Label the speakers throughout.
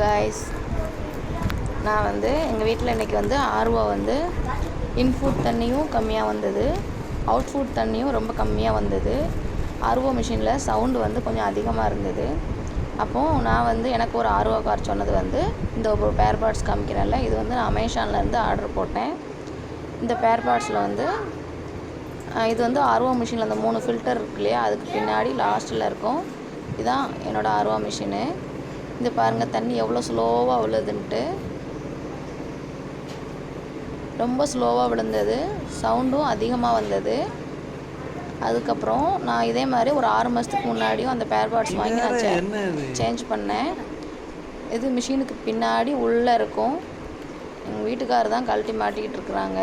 Speaker 1: Guys நான் வந்து எங்கள் வீட்டில் இன்றைக்கி வந்து ஆர்வோ வந்து இன்ஃபுட் தண்ணியும் கம்மியாக வந்தது. அவுட்ஃபுட் தண்ணியும் ரொம்ப கம்மியாக வந்தது. ஆர்வோ மிஷினில் சவுண்டு வந்து கொஞ்சம் அதிகமாக இருந்தது. அப்போது நான் வந்து எனக்கு ஒரு ஆர்வோ கார் சொன்னது வந்து இந்த ஒரு பேர் பார்ட்ஸ் காமிக்கிறேன்ல இது வந்து நான் அமேசான்லேருந்து ஆர்டர் போட்டேன். இந்த பேர் பார்ட்ஸில் வந்து இது வந்து ஆர்வோ மிஷினில் அந்த மூணு ஃபில்டர் இருக்கு இல்லையா அதுக்கு பின்னாடி லாஸ்ட்டில் இருக்கும். இதுதான் என்னோடய ஆர்வோ மிஷினு இந்த பாருங்கள் தண்ணி எவ்வளோ ஸ்லோவாக விழுதுன்ட்டு. ரொம்ப ஸ்லோவாக விழுந்தது. சவுண்டும் அதிகமாக வந்தது. அதுக்கப்புறம் நான் இதே மாதிரி ஒரு ஆறு மாதத்துக்கு முன்னாடியும் அந்த பேர் பார்ட்ஸ் வாங்கி நான் சேஞ்ச் பண்ணேன். இது மிஷினுக்கு பின்னாடி உள்ளே இருக்கும். எங்கள் வீட்டுக்காரர் தான் கழட்டி மாட்டிக்கிட்டு இருக்கிறாங்க.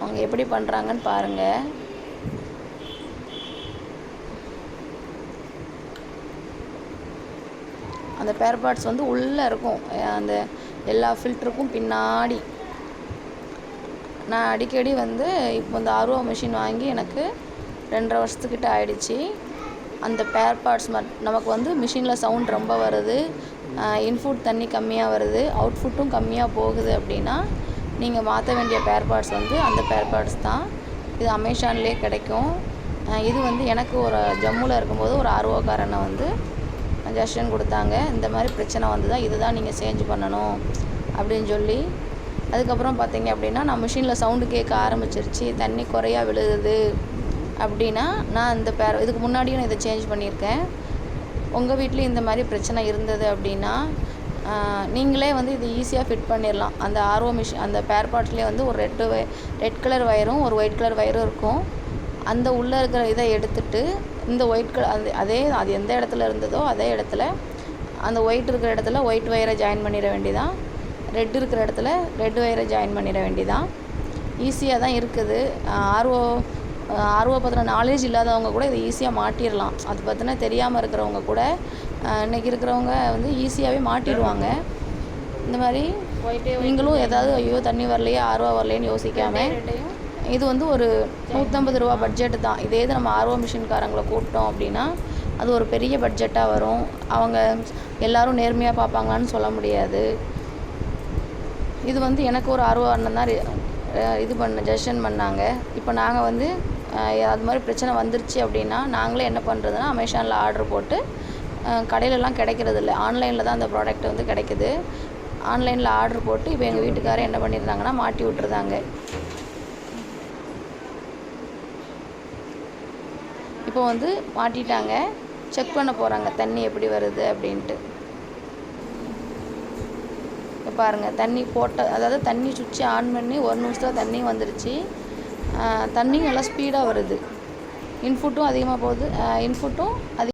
Speaker 1: அவங்க எப்படி பண்ணுறாங்கன்னு பாருங்கள் அந்த பேர் பார்ட்ஸ் வந்து உள்ளே இருக்கும். அந்த எல்லா ஃபில்டருக்கும் பின்னாடி. நான் அடிக்கடி வந்து இப்போ இந்த அருவா மிஷின் வாங்கி எனக்கு ரெண்டரை வருஷத்துக்கிட்ட ஆயிடுச்சு. அந்த பேர் பார்ட்ஸ் மட் நமக்கு வந்து மிஷினில் சவுண்ட் ரொம்ப வருது. இன்ஃபுட் தண்ணி கம்மியாக வருது. அவுட்ஃபுட்டும் கம்மியாக போகுது அப்படின்னா நீங்கள் மாற்ற வேண்டிய பேர் பார்ட்ஸ் வந்து அந்த பேர் பார்ட்ஸ் தான். இது அமேசான்லேயே கிடைக்கும். இது வந்து எனக்கு ஒரு ஜம்முவில் இருக்கும்போது ஒரு ஆர்வக்காரனை வந்து சஜஷன் கொடுத்தாங்க. இந்த மாதிரி பிரச்சனை வந்ததா இதுதான் நீங்கள் சேஞ்ச் பண்ணணும் அப்படின்னு சொல்லி. அதுக்கப்புறம் பார்த்தீங்க அப்படின்னா நான் மிஷினில் சவுண்டு கேட்க ஆரம்பிச்சிருச்சு. தண்ணி குறையா விழுகுது அப்படின்னா நான் இந்த பேர் இதுக்கு முன்னாடியும் நான் இதை சேஞ்ச் பண்ணியிருக்கேன். உங்கள் வீட்லேயும் இந்த மாதிரி பிரச்சனை இருந்தது அப்படின்னா நீங்களே வந்து இது ஈஸியாக ஃபிட் பண்ணிடலாம் அந்த ஆர்ஓ மிஷின் அந்த பேர் பார்ட்ஸ்லேயே வந்து ஒரு ரெட்டு வை ரெட் கலர் வயரும் ஒரு ஒயிட் கலர் வயரும் இருக்கும். அந்த உள்ளே இருக்கிற இதை எடுத்துட்டு இந்த ஒயிட் கலர் அந்த அதே அது எந்த இடத்துல இருந்ததோ அதே இடத்துல அந்த ஒயிட் இருக்கிற இடத்துல ஒயிட் வயரை ஜாயின் பண்ணிட வேண்டியதான் ரெட் இருக்கிற இடத்துல ரெட் வயரை ஜாயின் பண்ணிட வேண்டியதான் ஈஸியாக தான் இருக்குது. ஆர்ஓ ஆர்ஓ பற்றின நாலேஜ் இல்லாதவங்க கூட இதை ஈஸியாக மாட்டிடலாம். அது பற்றின தெரியாமல் இருக்கிறவங்க கூட ஆஹ் இன்னைக்கு இருக்கிறவங்க வந்து ஈஸியாகவே மாட்டிடுவாங்க. இந்த மாதிரி நீங்களும் ஏதாவது ஐயோ தண்ணி வரலையே ஆர்வா வரலையேன்னு யோசிக்காம இது வந்து ஒரு நூற்றம்பது ரூபா பட்ஜெட்டு தான். இதே இது நம்ம ஆர்வோ மிஷின்காரங்களை கூப்பிட்டோம் அப்படின்னா அது ஒரு பெரிய பட்ஜெட்டாக வரும். அவங்க எல்லாரும் நேர்மையாக பார்ப்பாங்களான்னு சொல்ல முடியாது. இது வந்து எனக்கு ஒரு ஆர்வ அண்ணன் தான் இது பண்ண ஜஷன் பண்ணாங்க. இப்போ நாங்கள் வந்து அது மாதிரி பிரச்சனை வந்துருச்சு அப்படின்னா நாங்களே என்ன பண்ணுறதுன்னா அமேசானில் ஆர்டர் போட்டு கடையிலலாம் கிடைக்கிறது இல்லை ஆன்லைனில் தான் அந்த ப்ராடக்ட் வந்து கிடைக்குது. ஆன்லைனில் ஆர்டர் போட்டு இப்போ எங்கள் வீட்டுக்காரர் என்ன பண்ணியிருந்தாங்கன்னா மாட்டி விட்டுருந்தாங்க. இப்போ வந்து மாட்டிட்டாங்க. செக் பண்ண போகிறாங்க தண்ணி எப்படி வருது அப்படின்ட்டு. இப்போ பாருங்கள் தண்ணி போட்ட அதாவது தண்ணி சுவிட்சை ஆன் பண்ணி ஒரு நிமிஷத்தில் தண்ணி வந்துருச்சு. தண்ணியும் தண்ணி நல்லா ஸ்பீடாக வருது. இன்ஃபுட்டும் அதிகமாக போகுது. இன்ஃபுட்டும் அதிக